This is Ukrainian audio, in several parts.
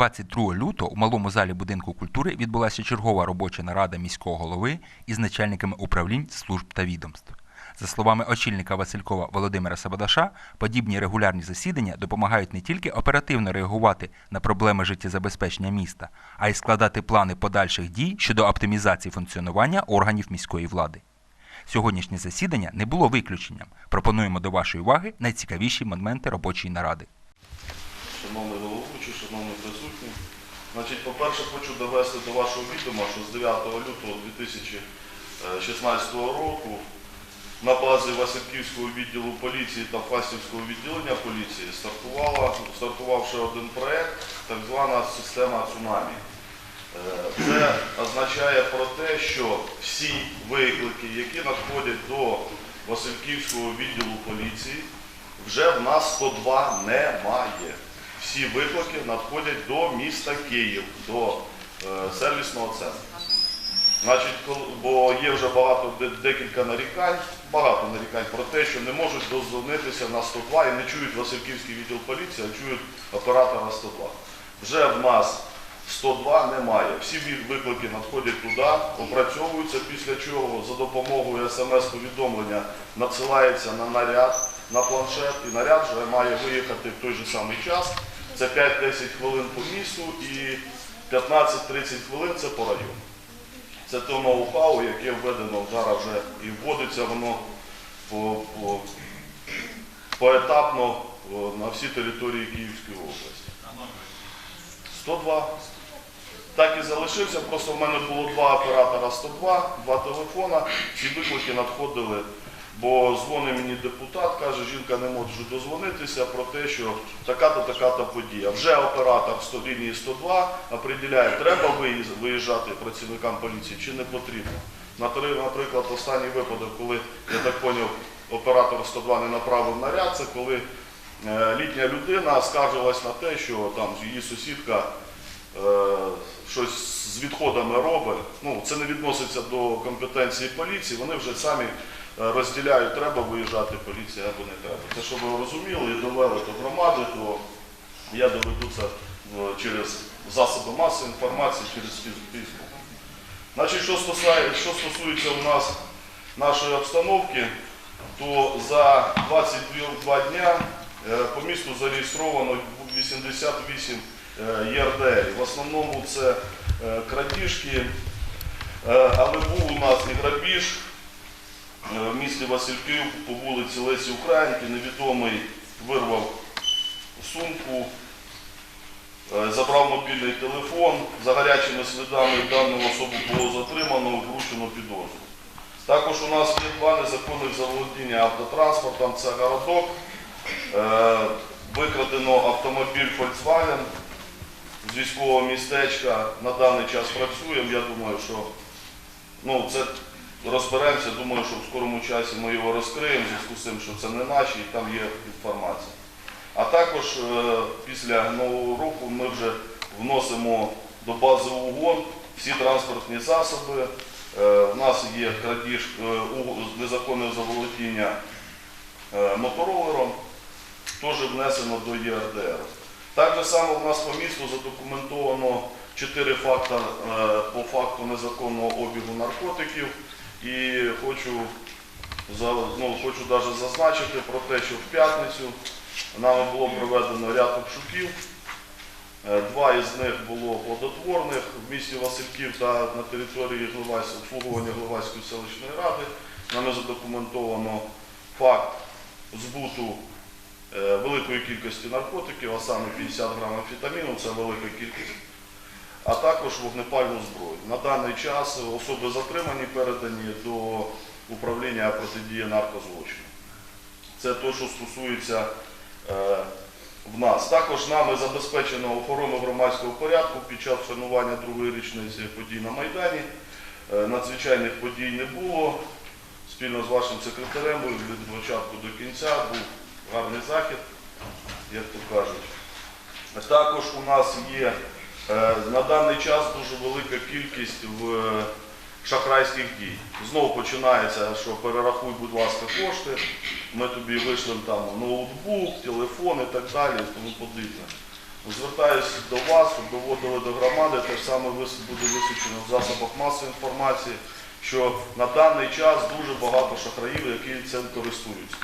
22 лютого у малому залі будинку культури відбулася чергова робоча нарада міського голови із начальниками управлінь, служб та відомств. За словами очільника Василькова Володимира Сабадаша, подібні регулярні засідання допомагають не тільки оперативно реагувати на проблеми життєзабезпечення міста, а й складати плани подальших дій щодо оптимізації функціонування органів міської влади. Сьогоднішнє засідання не було виключенням. Пропонуємо до вашої уваги найцікавіші моменти робочої наради. Шановний головуючий, шановні присутні. Значить, по-перше, хочу довести до вашого відома, що з 9 лютого 2016 року на базі Васильківського відділу поліції та Фастівського відділення поліції стартувала, стартував ще один проект, так звана система цунамі. Е, Це означає про те, що всі виклики, які надходять до Васильківського відділу поліції, вже в нас 102 немає. Всі виклики надходять до міста Київ, до е, сервісного центру. Значить, бо є вже багато декілька нарікань, багато нарікань про те, що не можуть дозвонитися на 102 і не чують Васильківський відділ поліції, а чують оператора 102. Вже в нас 102 немає. Всі виклики надходять туди, опрацьовуються, після чого за допомогою смс-повідомлення надсилається на наряд, на планшет, і наряд вже має виїхати в той же самий час. Це 5-10 хвилин по місту і 15-30 хвилин це по району. Це то ноу-хау, яке введено зараз вже і вводиться воно по, по, поетапно на всі території Київської області. 102. Так і залишився, просто в мене було два оператора 102, два телефона, ці виклики надходили, бо дзвонить мені депутат, каже, жінка не може дозвонитися про те, що така-то, така-то подія. Вже оператор 100 лінії 102 определяє, треба виїжджати працівникам поліції чи не потрібно. Наприклад, останній випадок, коли, я так зрозумів, оператор 102 не направив наряд, це коли е, літня людина скаржилась на те, що там її сусідка е, щось з відходами робить. Ну, це не відноситься до компетенції поліції, вони вже самі розділяють, треба виїжджати поліція або не треба. Це щоб ви розуміли і довели до громади, то я доведу це е, через засоби масової інформації, через Фейсбук. Значить, що стосується, що стосується у нас нашої обстановки, то за 22 дня е, по місту зареєстровано 88 е, ЄРДР. В основному це е, крадіжки, е, але був у нас і грабіж е, в місті Васильків по вулиці Лесі Українки. Невідомий вирвав сумку, е, забрав мобільний телефон. За гарячими слідами дану особу було затримано, вручено підозру. Також у нас є два незаконних заволодіння автотранспортом. Це городок. Е, Викрадено автомобіль Volkswagen з військового містечка. На даний час працюємо. Я думаю, що ну, це розберемося. Думаю, що в скорому часі ми його розкриємо, зв'язку з тим, що це не наші, і там є інформація. А також е, після нового року ми вже вносимо до бази УГОН всі транспортні засоби. Е, У нас є крадіж е, незаконне заволодіння е, моторолером, теж внесено до ЄРДР. Так само в нас по місту задокументовано 4 факти е, по факту незаконного обігу наркотиків. І хочу, ну, хочу навіть зазначити про те, що в п'ятницю нами було проведено ряд обшуків. Е, Два із них було плодотворних в місті Васильків та на території Гловась- обслуговування Гловацької селищної ради. Нами задокументовано факт збуту е, великої кількості наркотиків, а саме 50 грам амфетаміну, це велика кількість, а також вогнепальну зброю. На даний час особи затримані, передані до управління протидії наркозлочину. Це те, що стосується е, в нас. Також нами забезпечено охорону громадського порядку під час вшанування другої річниці подій на Майдані. Е, Надзвичайних подій не було. Спільно з вашим секретарем від початку до кінця був гарний захід, як то кажуть. Також у нас є на даний час дуже велика кількість в е, шахрайських дій. Знову починається, що перерахуй, будь ласка, кошти, ми тобі вийшли там ноутбук, телефон і так далі, тому подібне. Звертаюся до вас, доводили до громади, те ж саме буде висвічено в засобах масової інформації, що на даний час дуже багато шахраїв, які цим користуються.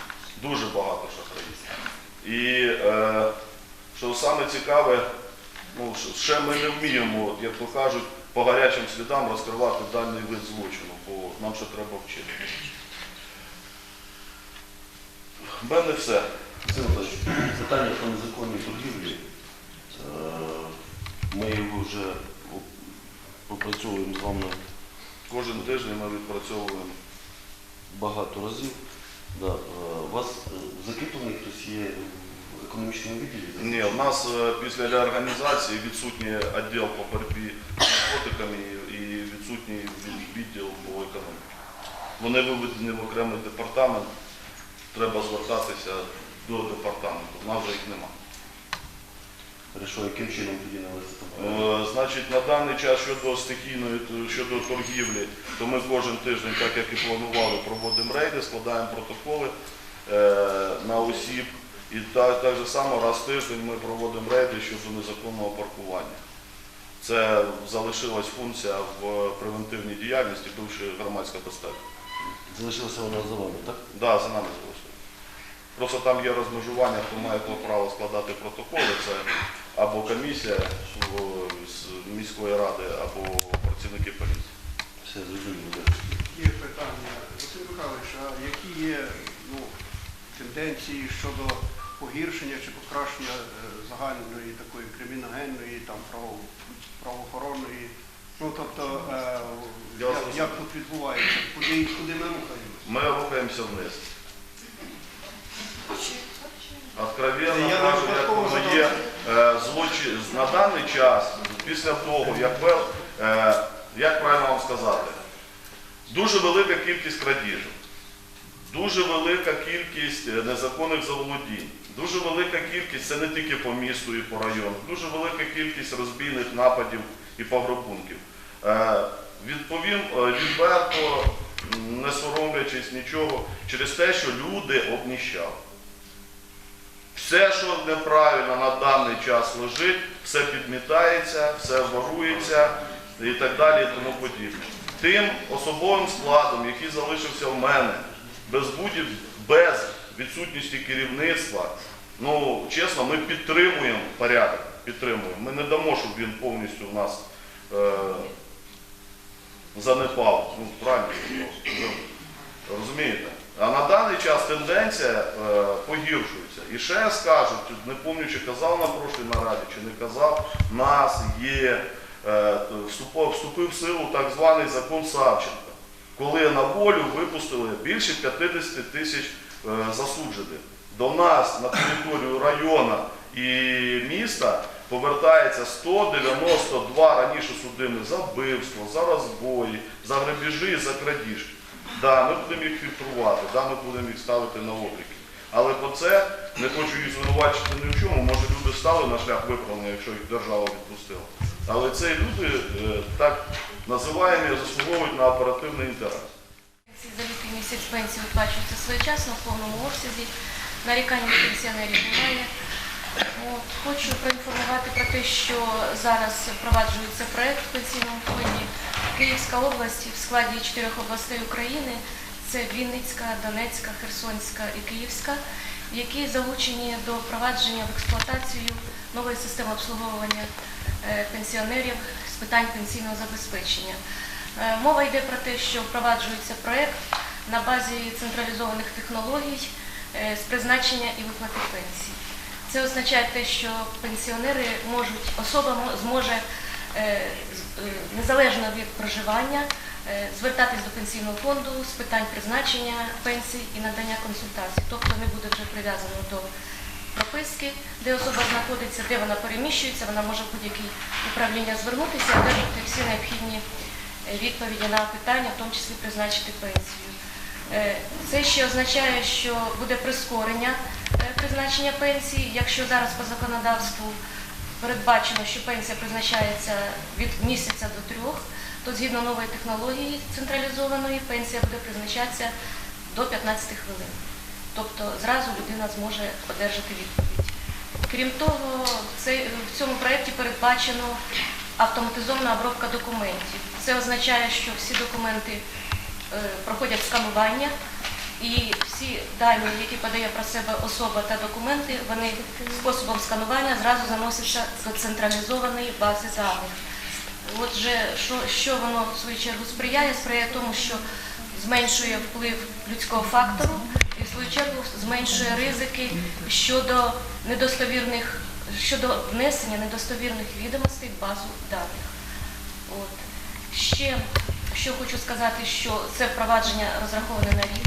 Дуже багато шахраїв. І е, що саме цікаве, ну, ще ми не вміємо, от, як то кажуть, по гарячим слідам розкривати даний вид злочину, бо нам ще треба вчити. В мене все. Питання про незаконні торгівлі. Е, Ми його вже попрацьовуємо з вами Кожен тиждень ми відпрацьовуємо. багато разів. Да. е, У вас е, закріплений хтось є в економічному відділі? Ні, у нас е, після реорганізації відсутній відділ по боротьбі з наркотиками і відсутній відділ по економіці. Вони виведені в окремий департамент. Треба звертатися до департаменту. У нас вже їх немає. Хорошо, яким чином тоді навести? Е, Значить, на даний час щодо стихійної, щодо торгівлі, то ми кожен тиждень, так як і планували, проводимо рейди, складаємо протоколи е, на осіб. І так, так же само раз в тиждень ми проводимо рейди щодо незаконного паркування. Це залишилась функція в превентивній діяльності, бивши громадська безпека. Залишилося вона за вами, так? Да, за нами залишилось. Просто там є розмежування, хто має право складати протоколи. Це або комісія в- з міської ради, або працівники поліції. Все зрозуміло. Є питання. Василь Михайлович, а які є ну, тенденції щодо погіршення чи покращення е, загальної такої криміногенної, там, право, правоохоронної? Ну, тобто, е, як, як тут відбувається? Куди, куди ми рухаємося? Ми рухаємося вниз. Откровенно Я кажу, як воно є е, злочин на даний час, після того, як вел, е, як правильно вам сказати, дуже велика кількість крадіжок, дуже велика кількість е, незаконних заволодінь, дуже велика кількість, це не тільки по місту і по району, дуже велика кількість розбійних нападів і пограбунків. Е, Відповім е, відверто, не соромлячись нічого, через те, що люди обніщали. Все, що неправильно на даний час лежить, все підмітається, все ворується і так далі, і тому подібне. Тим особовим складом, який залишився в мене, без будь без відсутності керівництва, ну чесно, ми підтримуємо порядок, підтримуємо. Ми не дамо, щоб він повністю в нас е, занепав. Ну, правильно, розумієте? А на даний час тенденція е, погіршується. І ще я скажу, тут не пам'ятаю, чи казав на прошлій нараді, чи не казав, нас є, е, вступив, в силу так званий закон Савченка, коли на волю випустили більше 50 тисяч е, засуджених. До нас на територію району і міста повертається 192 раніше судимих за вбивство, за розбої, за грабіжі, за крадіжки. Да, ми будемо їх фільтрувати, да, ми будемо їх ставити на обліки. Але по це не хочу їх звинувачити ні в чому. Може люди стали на шлях виправлення, якщо їх держава відпустила. Але ці люди е, так називаємо заслуговують на оперативний інтерес. За лютий місяць пенсії виплачуються своєчасно в повному обсязі. Нарікань від пенсіонерів немає. От, хочу проінформувати про те, що зараз впроваджується проект в пенсійному фонді. Київська область в складі чотирьох областей України це Вінницька, Донецька, Херсонська і Київська, які залучені до впровадження в експлуатацію нової системи обслуговування е, пенсіонерів з питань пенсійного забезпечення. Е, Мова йде про те, що впроваджується проект на базі централізованих технологій е, з призначення і виплати пенсій. Це означає те, що пенсіонери можуть, особа зможе незалежно від проживання звертатись до пенсійного фонду з питань призначення пенсій і надання консультацій. Тобто не буде вже прив'язано до прописки, де особа знаходиться, де вона переміщується, вона може в будь-яке управління звернутися одержати всі необхідні е, відповіді на питання, в тому числі призначити пенсію. Е, Це ще означає, що буде прискорення е, призначення пенсії. Якщо зараз по законодавству передбачено, що пенсія призначається від місяця до трьох, то згідно нової технології централізованої пенсія буде призначатися до 15 хвилин. Тобто зразу людина зможе одержати відповідь. Крім того, в цьому проєкті передбачено автоматизована обробка документів. Це означає, що всі документи е, проходять сканування, і всі дані, які подає про себе особа та документи, вони способом сканування зразу заносяться до централізованої бази даних. Отже, що, що воно в свою чергу сприяє? Сприяє тому, що зменшує вплив людського фактору і в свою чергу зменшує ризики щодо недостовірних щодо внесення недостовірних відомостей в базу даних. От. Ще що хочу сказати, що це впровадження розраховане на рік.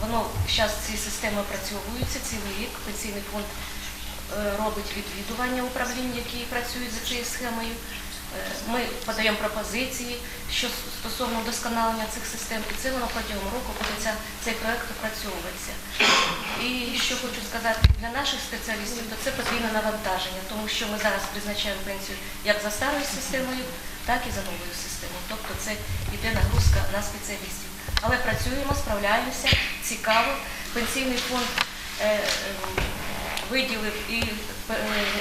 Воно зараз ці системи опрацьовуються цілий рік. Пенсійний фонд е, робить відвідування управлінь, які працюють за цією схемою. Е, Ми подаємо пропозиції що стосовно вдосконалення цих систем, і це воно протягом року буде цей проект опрацьовуватися. І що хочу сказати для наших спеціалістів, то це подвійне навантаження, тому що ми зараз призначаємо пенсію як за старою системою, так і за новою системою. Тобто це йде нагрузка на спеціалістів. Але працюємо, справляємося, цікаво. Пенсійний фонд е, е, виділив і е,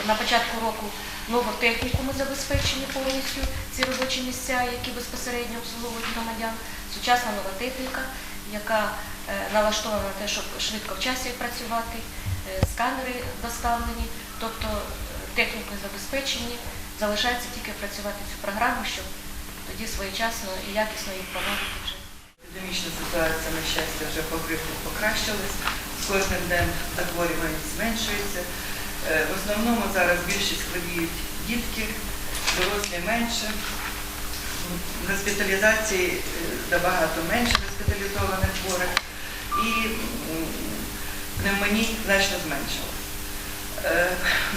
на початку року нову техніку ми забезпечені повністю ці робочі місця, які безпосередньо обслуговують громадян. Сучасна нова техніка, яка е, налаштована на те, щоб швидко в часі працювати, е, сканери доставлені, тобто технікою забезпечені. Залишається тільки працювати цю програму, щоб тоді своєчасно і якісно їх проводити вже. Епідемічна ситуація, на щастя, вже покриху покращилась. З кожним днем захворюваність зменшується. Е, В основному зараз більшість хворіють дітки, дорослі менше. Госпіталізації е, набагато менше госпіталізованих хворих і м, пневмоній значно зменшилось. Е,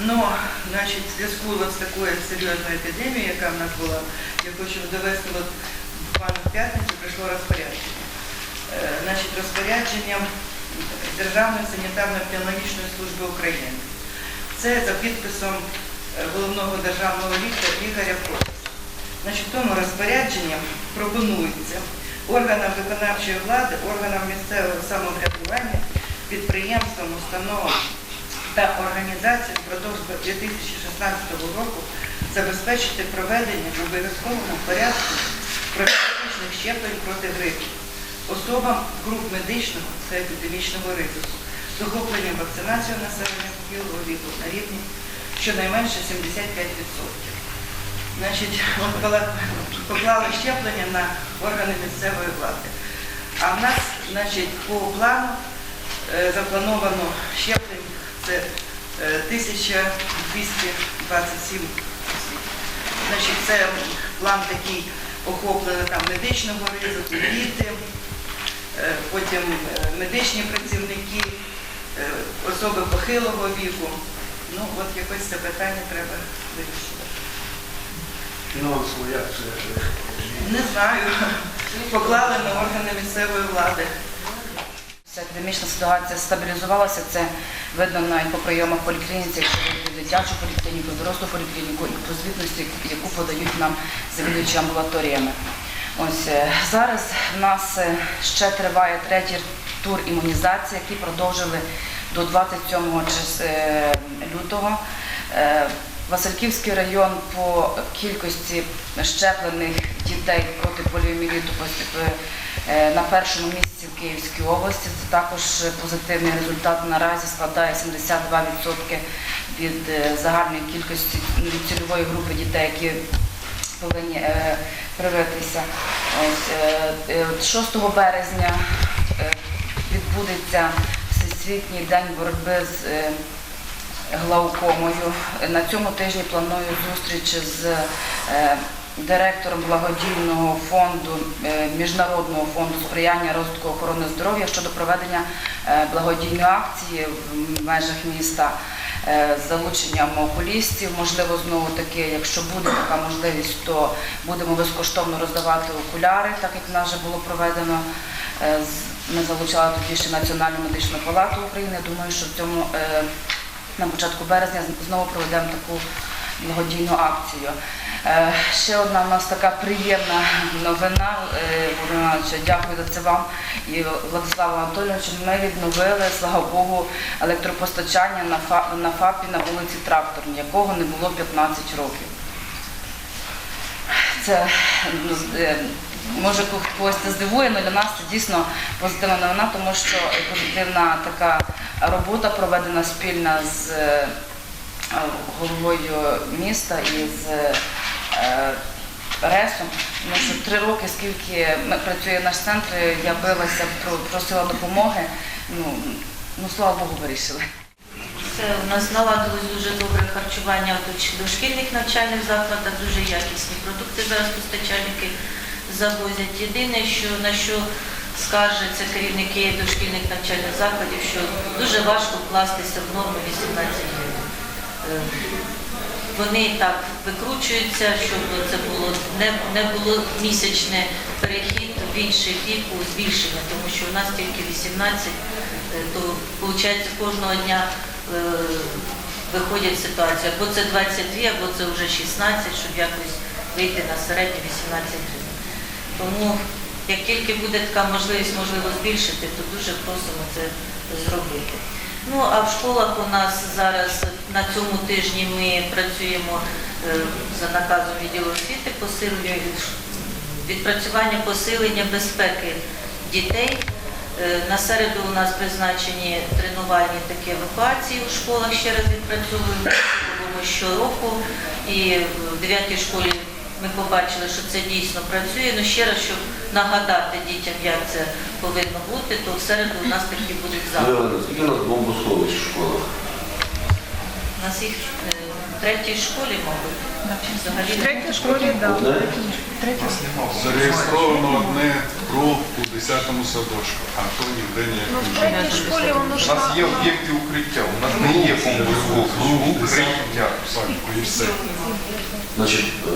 Ну, значить, в зв'язку з такою серйозною епідемією, яка в нас була, я хочу довести, от в п'ятницю прийшло розпорядження. Значить, розпорядження Державної санітарно-епідеміологічної служби України. Це за підписом е, головного державного лікаря. Значить, в тому розпорядженні пропонується органам виконавчої влади, органам місцевого самоврядування, підприємствам, установам та організаціям впродовж 2016 року забезпечити проведення в обов'язковому порядку профілактичних щеплень проти грипу особам груп медичного та епідемічного ризику з охопленням вакцинацією населення похилого віку на рівні щонайменше 75%. Значить, поклали щеплення на органи місцевої влади. А в нас, значить, по плану е, заплановано щеплень це е, 1227 осіб. Значить, це план такий охоплений там медичного ризику, діти, е, потім е, медичні працівники, е, особи похилого віку. Ну, от якось це питання треба вирішувати. Фінансово як це? е, Не знаю. Поклали на органи місцевої влади. Ця епідемічна ситуація стабілізувалася. Це видно навіть по прийомах поліклініці, якщо ви дитячу поліклініку, дорослу поліклініку і по звітності, яку подають нам завідувачі амбулаторіями. Ось е, зараз в нас е, ще триває третій тур імунізації, який продовжили до 27 чис- е, лютого. Васильківський район по кількості щеплених дітей проти поліоміеліту е, на першому місці в Київській області. Це також позитивний результат наразі складає 72% від загальної кількості від цільової групи дітей, які повинні е, привитися. Е, е, от 6 березня відбудеться Всесвітній день боротьби з глаукомою. На цьому тижні планую зустріч з директором благодійного фонду Міжнародного фонду сприяння розвитку охорони здоров'я щодо проведення благодійної акції в межах міста з залученням окулістів. Можливо, знову таки, якщо буде така можливість, то будемо безкоштовно роздавати окуляри, так як в нас вже було проведено. е, Ми залучали тоді ще Національну медичну палату України. Думаю, що в цьому е, на початку березня знову проведемо таку благодійну акцію. Е, Ще одна у нас така приємна новина. Е, дякую за це вам і Владиславу Анатолійовичу. Ми відновили, слава Богу, електропостачання на ФА- на ФАПі на вулиці Тракторній, якого не було 15 років. Це ну, е, може когось це здивує, але для нас це дійсно позитивна новина, тому що позитивна така робота проведена спільна з головою міста і з Ресом. Тому що три роки, скільки працює наш центр, я билася, просила допомоги. Ну, ну слава Богу, вирішили. Це у нас наладилось дуже добре харчування в дошкільних навчальних закладах, дуже якісні продукти зараз постачальники завозять. Єдине, що на що скаржаться керівники дошкільних навчальних закладів, що дуже важко вкластися в норми 18 гривень. Е, Вони так викручуються, щоб це було не, не було місячне перехід в інший бік у збільшення, тому що у нас тільки 18, е, то виходить кожного дня е, виходять ситуації, або це 22, або це вже 16, щоб якось вийти на середнє 18 гривень. Тому як тільки буде така можливість, можливо, збільшити, то дуже просимо це зробити. Ну а в школах у нас зараз на цьому тижні ми працюємо е, за наказом відділу освіти, посилення відпрацювання посилення безпеки дітей. Е, На середу у нас призначені тренувальні такі евакуації у школах. Ще раз відпрацьовуємо щороку. І в 9 школі ми побачили, що це дійсно працює. Ну ще раз, щоб нагадати дітям, як це повинно бути, то в середу у нас такі будуть заходи. Ірина, скільки у нас бомбосховищ в школах? У нас їх е, в третій школі, мабуть, взагалі. третій школі, так. Одне? Зареєстровано одне ПРО у 10-му садочку, а то ніде ніяк не У нас є об'єкти укриття, у нас не є бомбосховищ, укриття. І все. Значить, е,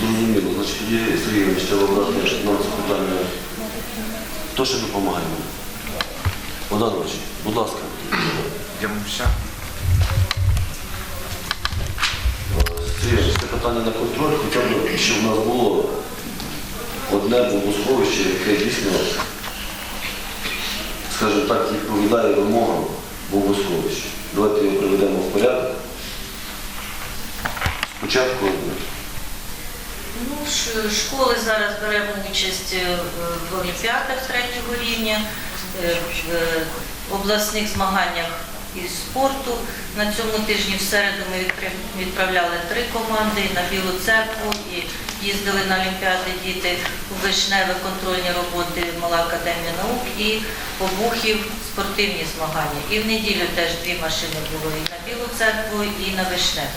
зрозуміло. Значить, тоді Сергій Ігорович, треба брати нам це питання. Хто ще допомагає? Богданович, будь ласка. Ямуся. Сергій це питання на контроль, хоча б, щоб в нас було одне бомбосховище, яке дійсно, скажімо так, відповідає вимогам бомбосховища. Давайте його приведемо в порядок. Спочатку школи зараз беремо участь е, в олімпіадах третього рівня, е, в е, обласних змаганнях із спорту. На цьому тижні в середу ми відправляли три команди на Білу церкву і їздили на олімпіади діти у Вишневе контрольні роботи Мала академія наук і Обухів спортивні змагання. І в неділю теж дві машини було і на Білу церкву, і на Вишневе.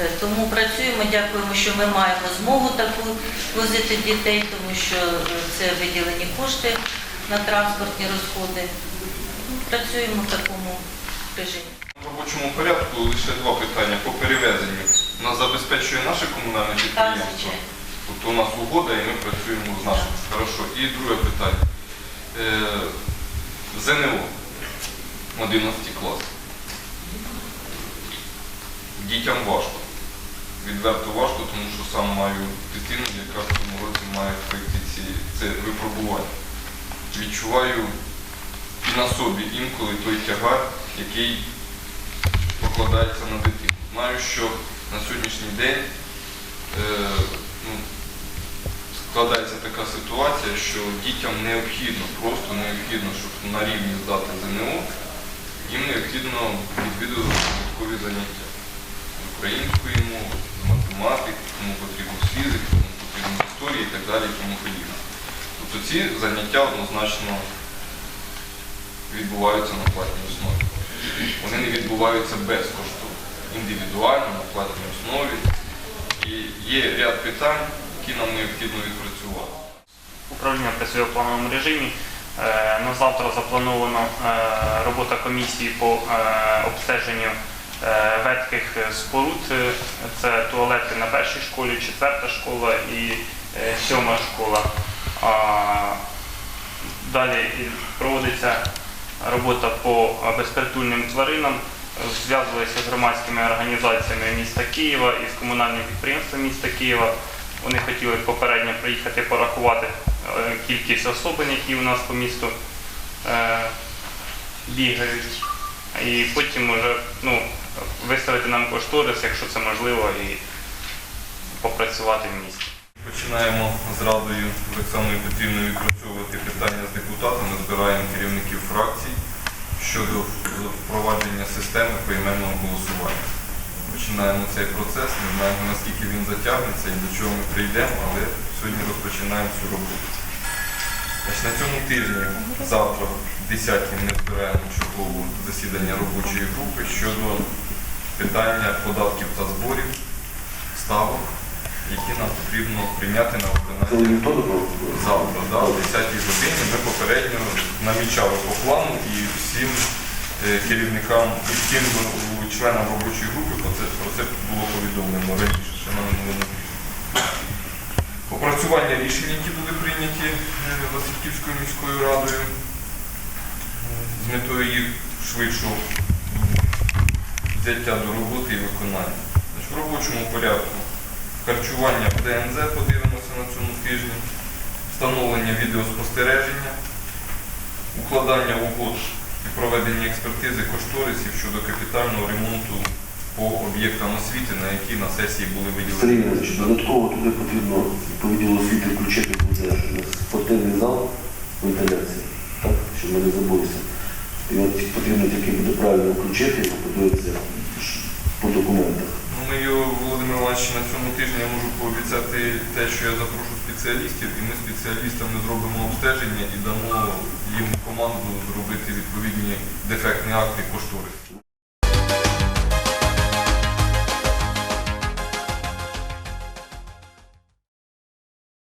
Е, Тому працюємо, дякуємо, що ми маємо змогу таку возити дітей, тому що е, це виділені кошти на транспортні розходи. Працюємо в такому режимі. В робочому порядку лише два питання по перевезенню. Нас забезпечує наше комунальне підприємство. Тобто у нас угода і ми працюємо з нашим. Хорошо. І друге питання. Е, ЗНО 11 клас. Дітям важко. Відверто важко, тому що сам маю дитину, яка в цьому році має пройти ці, це випробування. Відчуваю і на собі інколи той тягар, який покладається на дитину. Знаю, що на сьогоднішній день е, ну, складається така ситуація, що дітям необхідно, просто необхідно, щоб на рівні здати ЗНО, їм необхідно відвідувати додаткові заняття з української мови, з математики, кому потрібно з фізики, кому потрібно з історії і так далі, і тому подібне. Тобто ці заняття однозначно відбуваються на платній основі. Вони не відбуваються безкоштовно, індивідуально, на платній основі. І є ряд питань, які нам необхідно відпрацювати. Управління працює в плановому режимі. Е, На завтра заплановано е, робота комісії по е, обстеженню е, ветких споруд. Е, Це туалети на першій школі, четверта школа і е, сьома школа. Далі проводиться робота по безпритульним тваринам. зв'язувалися з громадськими організаціями міста Києва і з комунальним підприємством міста Києва. Вони хотіли попередньо приїхати порахувати е, кількість особин, які у нас по місту е, бігають. І потім вже ну, виставити нам кошторис, якщо це можливо, і попрацювати в місті. Починаємо з Радою Олександрою Петрівною відпрацьовувати питання з депутатами, збираємо керівників фракцій щодо впровадження системи поіменного голосування. Починаємо цей процес, не знаємо наскільки він затягнеться і до чого ми прийдемо, але сьогодні розпочинаємо цю роботу. На цьому тижні, завтра, в 10 ми збираємо чергове засідання робочої групи щодо питання податків та зборів, ставок, які нам потрібно прийняти на виконання завтра, да, о 10 годині. Ми попередньо намічали по плану і всім е, керівникам і всім членам робочої групи про це, про це було повідомлено раніше, ще на минулому. Опрацювання рішень, які були прийняті е, Васильківською міською радою е, з метою їх швидшого взяття до роботи і виконання. Значить, в робочому порядку харчування в ДНЗ подивимося на цьому тижні, встановлення відеоспостереження, укладання угод і проведення експертизи кошторисів щодо капітального ремонту по об'єктам освіти, на які на сесії були виділені. Сергій Іванович, додатково туди потрібно по відділу освіти включити буде спортивний зал вентиляції, так, щоб ми не забулися. І от потрібно тільки буде правильно включити і подивитися по документах. Ну, Ми його, Володимир Іванович, на цьому тижні я можу пообіцяти те, що я запрошу спеціалістів, і ми спеціалістами зробимо обстеження і дамо їм команду зробити відповідні дефектні акти кошторис.